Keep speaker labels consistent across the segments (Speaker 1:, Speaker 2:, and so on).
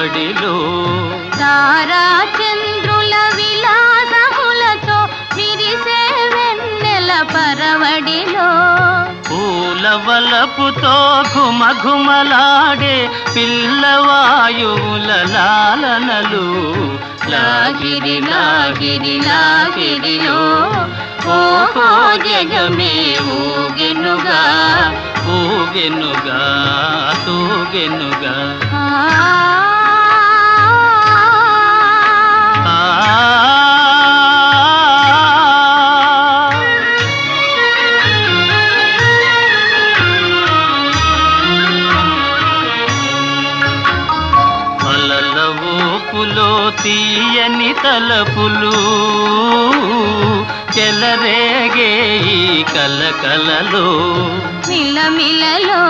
Speaker 1: పురవడిలో తారా చంద్రుల విలాసములతో విరిసే వెన్నెల పరవడిలో.
Speaker 2: పూల వలపుతో ఘుమఘుమలాడే పిల్లవాయువుల లాలనలు. లాగిరి లాగిరి లాగిరిలో. ఓహో జగమే ఊగెనుగా. ఊగెనుగా తూగెనుగా. తీయని తలపులు చెలరేగే ఈ కలకలలో
Speaker 1: మిలమిలలో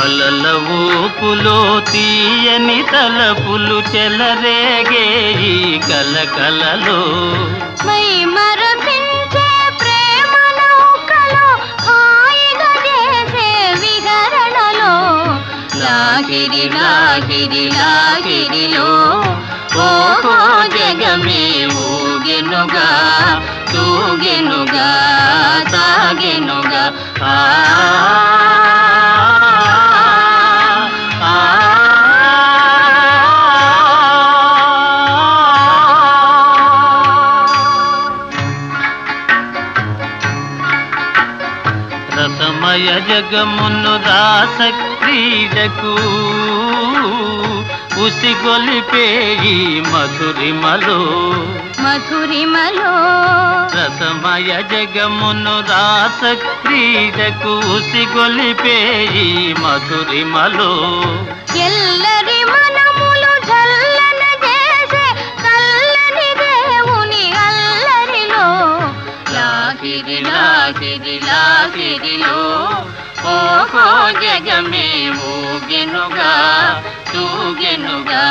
Speaker 2: అలల ఊపులో తీయని తలపులు చెలరేగే ఈ కలకలలో
Speaker 1: మై లాగిరి లాగిరి లాగిరిలో
Speaker 2: ఓహో జగమే ఊగెనుగా తూగెనుగా తాగెనుగా ఆ రసమయ జగమును రాసక్రీడకు ఉసిగొలిపే ఈ మధురిమలో.
Speaker 1: మధురిమలో.
Speaker 2: రసమయ జగమును రాస క్రీడకు ఉసిగొలిపే ఈ మధురిమలో.
Speaker 1: ఎల్లరి మనములు చల్లన చేసే చల్లని దేవుని అల్లరిలో.
Speaker 2: లాగిరి లాగిరి లాగిరిలో ఓహో జగమే ఊగెనుగా తూగెనుగా.